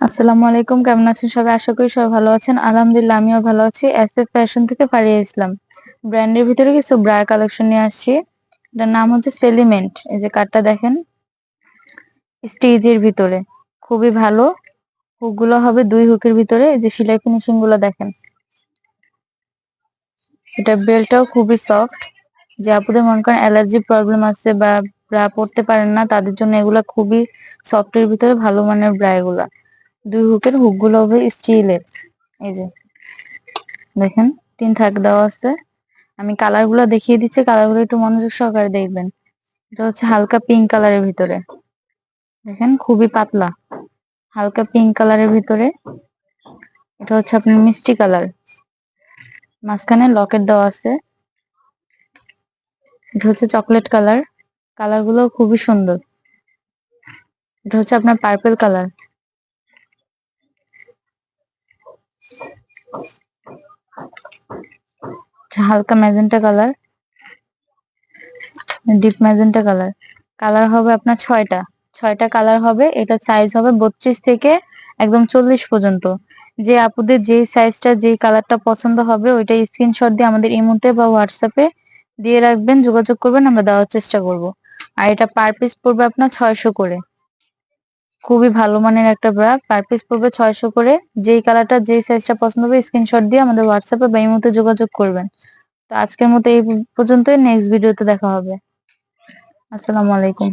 আসসালামু আলাইকুম, কেমন আছেন সবাই? আশা করি সবাই ভালো আছেন। আলহামদুলিল্লাহ, আমিও ভালো আছি। এস এফ ফ্যাশন থেকে পাড়িয়ে ইসলাম ব্র্যান্ডের ভিতরে কিছু ব্রার কালেকশন নিয়ে আসছি। এটার নাম হচ্ছে সেলিমেন্ট এই যে কার্ডটা দেখেন। স্টেজের ভিতরে। খুবই ভালো। হুকগুলো হবে দুই হুকের ভিতরে। এই যে সেলাই ফিনিশিংগুলো দেখেন। এটা বেলটাও খুবই সফট যে আপুদের মনে করেন অ্যালার্জি প্রবলেম আছে বা ব্রা পড়তে পারেন না, তাদের জন্য এগুলা খুবই সফটের ভিতরে ভালো মানের ব্রা এগুলা। দুই হুকের হুকগুলো হবে স্টিলের এই যে, দেখেন, তিন থাক দেওয়া আছে। আমি কালারগুলো দেখিয়ে দিচ্ছি কালারগুলো একটু মনোযোগ সহকারে দেখবেন। এটা হচ্ছে হালকা পিঙ্ক কালারের ভিতরে। দেখেন, খুবই পাতলা। হালকা পিঙ্ক কালারের ভিতরে। এটা হচ্ছে আপনার মিষ্টি কালার মাঝখানে লকেট দেওয়া আছে। এটা হচ্ছে চকলেট কালার কালারগুলো খুবই সুন্দর। এটা হচ্ছে আপনার পার্পল কালার হালকা magenta colour. Deep magenta colour. Colour হবে আপনার ছয়টা। ছয়টা কালার হবে, এটা সাইজ হবে বত্রিশ থেকে একদম চল্লিশ পর্যন্ত। যে আপুদের যে সাইজটা যেই কালারটা পছন্দ হবে, ওইটা স্ক্রিনশট দিয়ে আমাদের ইমোতে বা হোয়াটসঅ্যাপে দিয়ে রাখবেন, যোগাযোগ করবেন, আমরা দেওয়ার চেষ্টা করব। আর এটা পার পিস পড়বে আপনার ছয়শো করে। খুবই ভালো মানের একটা ব্রা পার পিস পড়বে ছয়শো করে। যেই কালারটা যেই সাইজটা পছন্দ হবে স্ক্রিনশট দিয়ে আমাদের হোয়াটসঅ্যাপে বা ইমোতে যোগাযোগ করবেন। তো আজকের মতো এই পর্যন্তই। নেক্সট ভিডিওতে দেখা হবে। আসসালামু আলাইকুম।